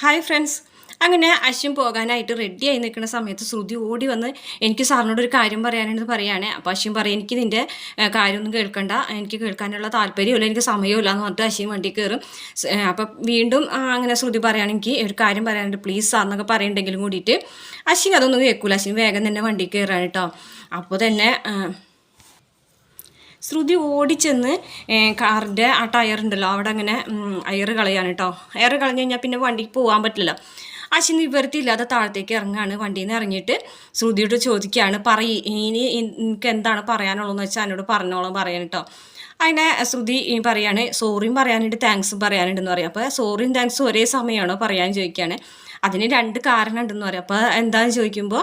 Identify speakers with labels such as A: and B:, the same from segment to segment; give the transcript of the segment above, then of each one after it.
A: Hi friends. അങ്ങനെ അശ്വിൻ പോകാനായിട്ട് ready ആയി നിൽക്കുന്ന സമയത്ത് ശ്രുതി ഓടി വന്ന് എനിക്ക് സാറിനോട് ഒരു കാര്യം പറയാനുണ്ടെന്ന് പറയുകയാണ് അപ്പോൾ അശ്വിൻ പറയും എനിക്ക് നിന്റെ കാര്യമൊന്നും കേൾക്കണ്ട. എനിക്ക് കേൾക്കാനുള്ള താല്പര്യമില്ല. എനിക്ക് സമയമില്ല. എന്ന് പറഞ്ഞിട്ട് അശ്വിൻ വണ്ടി കയറും. അപ്പോൾ വീണ്ടും അങ്ങനെ ശ്രുതി പറയുകയാണെങ്കിൽ ഒരു കാര്യം പറയാനുണ്ട്. പ്ലീസ് സാർ എന്നൊക്കെ പറയുന്നുണ്ടെങ്കിലും കൂടിയിട്ട് അശ്വിൻ അതൊന്നും കേൾക്കൂല. അശ്വിൻ വേഗം തന്നെ വണ്ടി കയറാൻ കേട്ടോ. അപ്പോൾ തന്നെ ശ്രുതി ഓടിച്ചെന്ന് കാറിന്റെ ആ ടയറുണ്ടല്ലോ അവിടെ അങ്ങനെ അയർ കളയാണ് കേട്ടോ അയർ കളഞ്ഞു കഴിഞ്ഞാൽ പിന്നെ വണ്ടിക്ക് പോകാൻ പറ്റില്ല. അശ്വിൻ നിവൃത്തിയില്ലാതെ താഴത്തേക്ക് ഇറങ്ങാണ്. വണ്ടിയിൽ നിന്ന് ഇറങ്ങിയിട്ട് ശ്രുതിയോട് ചോദിക്കുകയാണ് പറയ് ഇനി എനിക്ക് എന്താണ് പറയാനുള്ളതെന്ന് വെച്ചാൽ എന്നോട് പറഞ്ഞോളാം പറയാൻ കേട്ടോ അതിനെ ശ്രുതി പറയാണ് സോറിയും പറയാനുണ്ട് താങ്ക്സും പറയാനുണ്ടെന്ന് പറയാം. അപ്പോൾ സോറിയും താങ്ക്സും ഒരേ സമയമാണോ? പറയാൻ ചോദിക്കുകയാണ് അതിന് രണ്ട് കാരണം ഉണ്ടെന്ന് പറയാം. അപ്പോൾ എന്താണെന്ന് ചോദിക്കുമ്പോൾ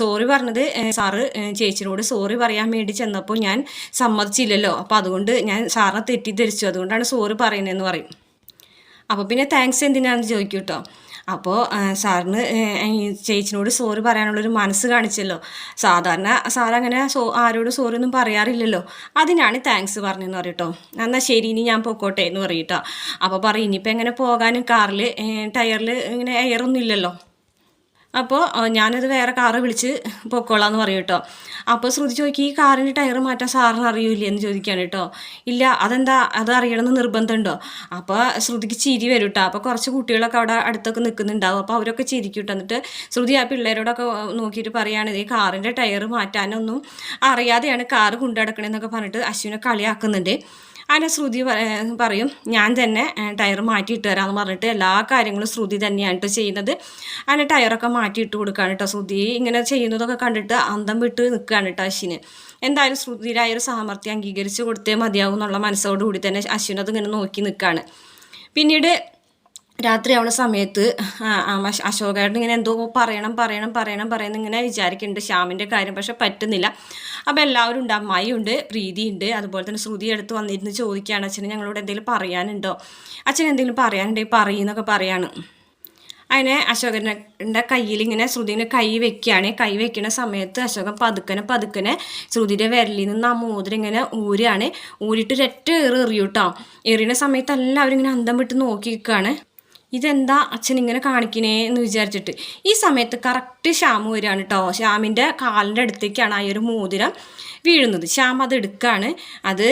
A: സോറി പറഞ്ഞത് സാറ് ചേച്ചിനോട് സോറി പറയാൻ വേണ്ടി ചെന്നപ്പോൾ ഞാൻ സമ്മതിച്ചില്ലല്ലോ. അപ്പോൾ അതുകൊണ്ട് ഞാൻ സാറിനെ തെറ്റിദ്ധരിച്ചു. അതുകൊണ്ടാണ് സോറി പറയുന്നതെന്ന് പറയും. അപ്പോൾ പിന്നെ താങ്ക്സ് എന്തിനാണെന്ന് ചോദിക്കും കേട്ടോ അപ്പോൾ സാറിന് ചേച്ചിനോട് സോറി പറയാനുള്ളൊരു മനസ്സ് കാണിച്ചല്ലോ. സാധാരണ സാർ അങ്ങനെ സോ ആരോടും സോറി ഒന്നും പറയാറില്ലല്ലോ. അതിനാണ് താങ്ക്സ് പറഞ്ഞതെന്ന് പറയട്ടോ. എന്നാൽ ശരി ഇനി ഞാൻ പൊക്കോട്ടെ എന്ന് പറയട്ടോ. അപ്പോൾ പറയും ഇനിയിപ്പോൾ എങ്ങനെ പോകാനും? കാറിൽ ടയറിൽ ഇങ്ങനെ എയറൊന്നും ഇല്ലല്ലോ. അപ്പോൾ ഞാനത് വേറെ കാറ് വിളിച്ച് പൊക്കോളാം എന്ന് പറയും കേട്ടോ. അപ്പോൾ ശ്രുതി ചോദിക്കും ഈ കാറിന്റെ ടയർ മാറ്റാൻ സാറിന് അറിയൂലേ എന്ന് ചോദിക്കുകയാണ് കേട്ടോ. ഇല്ല അതെന്താ? അത് അറിയണമെന്ന് നിർബന്ധമുണ്ടോ? അപ്പോൾ ശ്രുതിക്ക് ചിരി വരും കേട്ടോ. അപ്പോൾ കുറച്ച് കുട്ടികളൊക്കെ അവിടെ അടുത്തൊക്കെ നിൽക്കുന്നുണ്ടാവും. അപ്പോൾ അവരൊക്കെ ചിരിക്കും കേട്ടോ. എന്നിട്ട് ശ്രുതി ആ പിള്ളേരോടൊക്കെ നോക്കിയിട്ട് പറയുകയാണ് ഈ കാറിന്റെ ടയർ മാറ്റാനൊന്നും അറിയാതെയാണ് കാറ് കൊണ്ടുനടക്കണമെന്നൊക്കെ പറഞ്ഞിട്ട് അശ്വിനെ കളിയാക്കുന്നുണ്ട്. അങ്ങനെ ശ്രുതി പറ- പറയും ഞാൻ തന്നെ ടയർ മാറ്റിയിട്ട് തരാമെന്ന് പറഞ്ഞിട്ട് എല്ലാ കാര്യങ്ങളും ശ്രുതി തന്നെയാണ് കേട്ടോ ചെയ്യുന്നത്. അങ്ങനെ ടയറൊക്കെ മാറ്റിയിട്ട് കൊടുക്കുകയാണ് കേട്ടോ ശ്രുതി. ഇങ്ങനെ ചെയ്യുന്നതൊക്കെ കണ്ടിട്ട് അന്തം വിട്ട് നിൽക്കുകയാണ് കേട്ടോ അശ്വിന്. എന്തായാലും ശ്രുതിയിലായ ഒരു സാമർത്ഥ്യം അംഗീകരിച്ച് കൊടുത്തേ മതിയാവും എന്നുള്ള മനസ്സോടുകൂടി തന്നെ അശ്വിനത് ഇങ്ങനെ നോക്കി നിൽക്കുകയാണ് പിന്നീട് രാത്രി ആവുന്ന സമയത്ത് അശോകേട്ടൻ ഇങ്ങനെ എന്തോ പറയണം പറയണം പറയണം പറയണം ഇങ്ങനെ വിചാരിക്കുന്നുണ്ട് ശ്യാമിന്റെ കാര്യം. പക്ഷെ പറ്റുന്നില്ല. അപ്പോൾ എല്ലാവരും ഉണ്ട്. അമ്മായിയുണ്ട് പ്രീതിയുണ്ട്. അതുപോലെ തന്നെ ശ്രുതി എടുത്ത് വന്നിരുന്ന് ചോദിക്കുകയാണ് അച്ഛന് ഞങ്ങളോട് എന്തെങ്കിലും പറയാനുണ്ടോ? അച്ഛൻ എന്തെങ്കിലും പറയാനുണ്ടെങ്കിൽ പറയുന്നൊക്കെ പറയാണ്. അതിനെ അശോകന്റെ കയ്യിൽ ഇങ്ങനെ ശ്രുതിനെ കൈ വെക്കുകയാണ്. കൈ വെക്കുന്ന സമയത്ത് അശോകൻ പതുക്കനെ പതുക്കനെ ശ്രുതിയുടെ വിരലിൽ നിന്ന് ആ മോതിരം ഇങ്ങനെ ഊരുകയാണ് ഊരിട്ട് ഒരൊറ്റ ഏറ് എറിയൂട്ടോ. എറിയുന്ന സമയത്ത് എല്ലാവരും ഇങ്ങനെ അന്തം വിട്ട് നോക്കി നിൽക്കുകയാണ് ഇതെന്താ അച്ഛൻ ഇങ്ങനെ കാണിക്കണേ എന്ന് വിചാരിച്ചിട്ട്. ഈ സമയത്ത് കറക്റ്റ് ശ്യാമ് വരികയാണ് കേട്ടോ ശ്യാമിന്റെ കാലിന്റെ അടുത്തേക്കാണ് ആ ഒരു മോതിരം വീഴുന്നത്. ശ്യാം അത് എടുക്കുകയാണ് അത്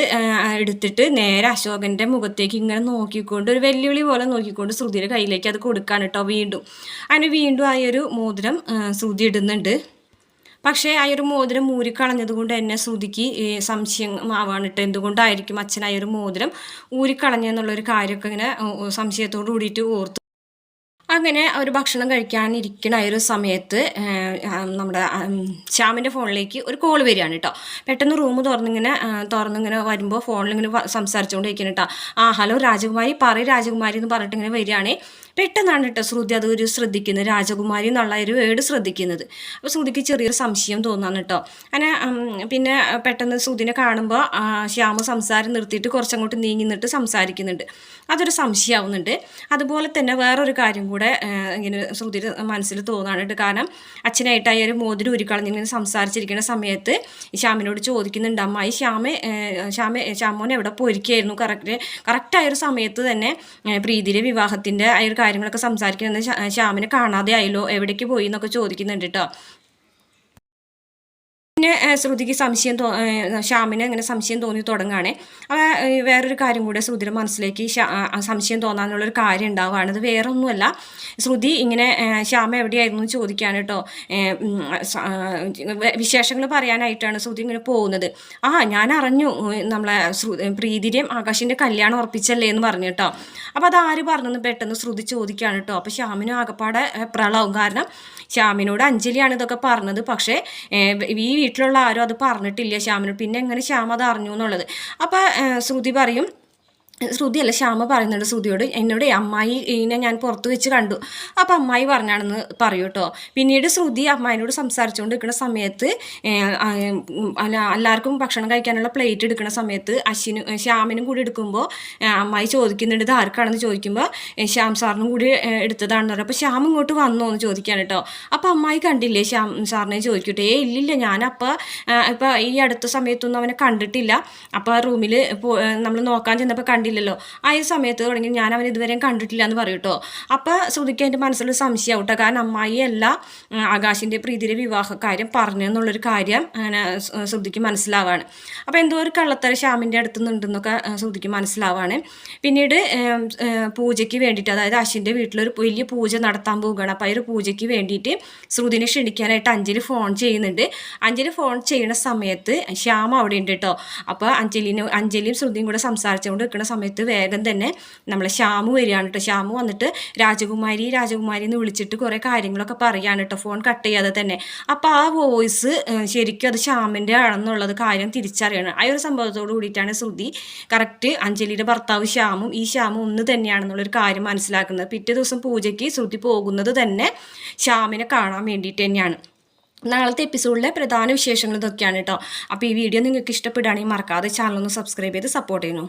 A: എടുത്തിട്ട് നേരെ അശോകന്റെ മുഖത്തേക്ക് ഇങ്ങനെ നോക്കിക്കൊണ്ട് ഒരു വെല്ലുവിളി പോലെ നോക്കിക്കൊണ്ട് ശ്രുതിയുടെ കയ്യിലേക്ക് അത് കൊടുക്കുകയാണ് കേട്ടോ വീണ്ടും. അതിന് വീണ്ടും ആ ഒരു മോതിരം ശ്രുതി ഇടുന്നുണ്ട്. പക്ഷേ ആ ഒരു മോതിരം ഊരിക്കളഞ്ഞത് കൊണ്ട് എന്നെ ശ്രുതിക്ക് സംശയം ആവാണിട്ട് എന്തുകൊണ്ടായിരിക്കും അച്ഛൻ ആ ഒരു മോതിരം ഊരിക്കളഞ്ഞെന്നുള്ളൊരു കാര്യമൊക്കെ ഇങ്ങനെ സംശയത്തോടു കൂടിയിട്ട് ഓർത്തു. അങ്ങനെ ഒരു ഭക്ഷണം കഴിക്കാനിരിക്കണ ഒരു സമയത്ത് നമ്മുടെ ശ്യാമിന്റെ ഫോണിലേക്ക് ഒരു കോൾ വരികയാണ് കേട്ടോ. പെട്ടെന്ന് റൂം തുറന്നിങ്ങനെ തുറന്നിങ്ങനെ വരുമ്പോൾ ഫോണിൽ ഇങ്ങനെ സംസാരിച്ചുകൊണ്ടിരിക്കുന്നു കേട്ടോ. ആ ഹലോ രാജകുമാരി പറയും രാജകുമാരി എന്ന് പറഞ്ഞിട്ട് ഇങ്ങനെ വരികയാണ്. പെട്ടെന്നാണ് കേട്ടോ ശ്രുതി അത് ഒരു ശ്രദ്ധിക്കുന്നത്. രാജകുമാരി എന്നുള്ള ഒരു വേർഡ് ശ്രദ്ധിക്കുന്നത്. അപ്പോൾ ശ്രുതിക്ക് ചെറിയൊരു സംശയം തോന്നാണ് കേട്ടോ. അങ്ങനെ പിന്നെ പെട്ടെന്ന് ശ്രുതിനെ കാണുമ്പോൾ ശ്യാമ സംസാരം നിർത്തിയിട്ട് കുറച്ചങ്ങോട്ട് നീങ്ങി നിന്നിട്ട് സംസാരിക്കുന്നുണ്ട്. അതൊരു സംശയമാവുന്നുണ്ട് അതുപോലെ തന്നെ വേറൊരു കാര്യം കൂടെ ഇങ്ങനെ ശ്രുതിയുടെ മനസ്സിൽ തോന്നാണ് കേട്ടോ. കാരണം അച്ഛനായിട്ട് ഒരു മോതിരി ഉരുക്കളഞ്ഞിങ്ങനെ സംസാരിച്ചിരിക്കുന്ന സമയത്ത് ശ്യാമിനോട് ചോദിക്കുന്നുണ്ട് അമ്മായി ശ്യാമ ശ്യാമ ശ്യാമോൻ എവിടെ പോയിരിക്കുകയായിരുന്നു? കറക്റ്റ് കറക്റ്റായൊരു സമയത്ത് തന്നെ പ്രീതിയിലെ വിവാഹത്തിന്റെ ആ ഒരു കാര്യങ്ങളൊക്കെ സംസാരിക്കുന്നത് ശ്യാ- ശ്യാമിനെ കാണാതെ ആയല്ലോ എവിടേക്ക് പോയി എന്നൊക്കെ ചോദിക്കുന്നുണ്ട് കേട്ടോ പിന്നെ ശ്രുതിക്ക് സംശയം തോ ശ്യാമിന് അങ്ങനെ സംശയം തോന്നി തുടങ്ങുകയാണ്. അപ്പോൾ വേറൊരു കാര്യം കൂടെ ശ്രുതിയുടെ മനസ്സിലേക്ക് സംശയം തോന്നാനുള്ളൊരു കാര്യം ഉണ്ടാവുകയാണ്. അത് വേറെ ഒന്നുമല്ല ശ്രുതി ഇങ്ങനെ ശ്യാമ എവിടെയായിരുന്നു ചോദിക്കുകയാണ് കേട്ടോ. വിശേഷങ്ങൾ പറയാനായിട്ടാണ് ശ്രുതി ഇങ്ങനെ പോകുന്നത്. ആ ഞാൻ അറിഞ്ഞു. നമ്മളെ പ്രീതിരെയും ആകാശിന്റെ കല്യാണം ഉറപ്പിച്ചല്ലേ എന്ന് പറഞ്ഞു കേട്ടോ. അപ്പോൾ അത് ആര് പറഞ്ഞെന്ന് പെട്ടെന്ന് ശ്രുതി ചോദിക്കുകയാണ് കേട്ടോ. അപ്പോൾ ശ്യാമിനും ആകപ്പാടെ പ്രളവും. കാരണം ശ്യാമിനോട് അഞ്ജലിയാണ് ഇതൊക്കെ പറഞ്ഞത്. പക്ഷേ ഈ ഈ വീട്ടിലുള്ള ആരും അത് പറഞ്ഞിട്ടില്ല ശ്യാമിനോട് പിന്നെ എങ്ങനെ ശ്യാം അത് അറിഞ്ഞു എന്നുള്ളത്. അപ്പോൾ ശ്രുതി പറയും ശ്രുതിയല്ല ശ്യാമ പറയുന്നുണ്ട് ശ്രുതിയോട് എന്നോട് അമ്മായി ഇതിനെ ഞാൻ പുറത്ത് വെച്ച് കണ്ടു. അപ്പോൾ അമ്മായി പറഞ്ഞാണെന്ന് പറയൂ കേട്ടോ പിന്നീട് ശ്രുതി അമ്മായിനോട് സംസാരിച്ചുകൊണ്ട് നിൽക്കുന്ന സമയത്ത് അല്ല എല്ലാവർക്കും ഭക്ഷണം കഴിക്കാനുള്ള പ്ലേറ്റ് എടുക്കുന്ന സമയത്ത് അശ്വിനും ശ്യാമിനും കൂടി എടുക്കുമ്പോൾ അമ്മായി ചോദിക്കുന്നുണ്ട് ഇത് ആർക്കാണെന്ന്? ചോദിക്കുമ്പോൾ ശ്യാം സാറിനും കൂടി എടുത്തതാണെന്ന് പറയും. അപ്പോൾ ശ്യാം ഇങ്ങോട്ട് വന്നോ എന്ന് ചോദിക്കുകയാണ് കേട്ടോ അപ്പോൾ അമ്മായി കണ്ടില്ലേ ശ്യാം സാറിനെ ചോദിക്കട്ടെ? ഏ ഇല്ലില്ല ഞാനപ്പോൾ ഇപ്പോൾ ഈ അടുത്ത സമയത്തൊന്നും അവനെ കണ്ടിട്ടില്ല. അപ്പോൾ റൂമിൽ നമ്മൾ നോക്കാൻ ചെന്നപ്പോൾ കണ്ടില്ല. കണ്ടില്ലല്ലോ. ആ ഒരു സമയത്ത് തുടങ്ങി ഞാൻ അവൻ ഇതുവരെയും കണ്ടിട്ടില്ല എന്ന് പറയും കേട്ടോ അപ്പോൾ ശ്രുതിക്ക് എന്റെ മനസ്സിലൊരു സംശയം കേട്ടോ കാരണം അമ്മായി അല്ല ആകാശിന്റെ പ്രീതിയുടെ വിവാഹ കാര്യം പറഞ്ഞു എന്നുള്ളൊരു കാര്യം അങ്ങനെ ശ്രുതിക്ക് മനസ്സിലാവാണ്. അപ്പോൾ എന്തോ ഒരു കള്ളത്തര ശ്യാമിന്റെ അടുത്ത് നിന്നുണ്ടെന്നൊക്കെ ശ്രുതിക്ക് മനസ്സിലാവാണ്. പിന്നീട് പൂജയ്ക്ക് വേണ്ടിയിട്ട് അതായത് അശ്വിന്റെ വീട്ടിലൊരു വലിയ പൂജ നടത്താൻ പോവുകയാണ്. അപ്പോൾ ആ ഒരു പൂജയ്ക്ക് വേണ്ടിയിട്ട് ശ്രുതിനെ ക്ഷണിക്കാനായിട്ട് അഞ്ജലി ഫോൺ ചെയ്യുന്നുണ്ട്. അഞ്ജലി ഫോൺ ചെയ്യുന്ന സമയത്ത് ശ്യാം അവിടെ ഉണ്ട് കേട്ടോ അപ്പോൾ അഞ്ജലിനും അഞ്ജലിയും ശ്രുതിയും കൂടെ സംസാരിച്ചുകൊണ്ട് നിൽക്കുന്ന വേഗം തന്നെ നമ്മളെ ശ്യാമു വരികയാണ് കേട്ടോ ശ്യാമു വന്നിട്ട് രാജകുമാരി രാജകുമാരി എന്ന് വിളിച്ചിട്ട് കുറേ കാര്യങ്ങളൊക്കെ പറയുകയാണ് കേട്ടോ ഫോൺ കട്ട് ചെയ്യാതെ തന്നെ. അപ്പോൾ ആ വോയിസ് ശരിക്കും അത് ശ്യാമിന്റെ ആണെന്നുള്ളത് കാര്യം തിരിച്ചറിയണം. ആ ഒരു സംഭവത്തോട് കൂടിയിട്ടാണ് ശ്രുതി കറക്റ്റ് അഞ്ജലിയുടെ ഭർത്താവ് ശ്യാമും ഈ ശ്യാമും ഒന്ന് തന്നെയാണെന്നുള്ളൊരു കാര്യം മനസ്സിലാക്കുന്നത്. പിറ്റേ ദിവസം പൂജയ്ക്ക് ശ്രുതി പോകുന്നത് തന്നെ ശ്യാമിനെ കാണാൻ വേണ്ടിയിട്ട് തന്നെയാണ്. നാളത്തെ എപ്പിസോഡിലെ പ്രധാന വിശേഷങ്ങൾ ഇതൊക്കെയാണ് കേട്ടോ അപ്പോൾ ഈ വീഡിയോ നിങ്ങൾക്ക് ഇഷ്ടപ്പെടുകയാണെങ്കിൽ മറക്കാതെ ചാനൽ ഒന്ന് സബ്സ്ക്രൈബ് ചെയ്ത് സപ്പോർട്ട് ചെയ്യണം?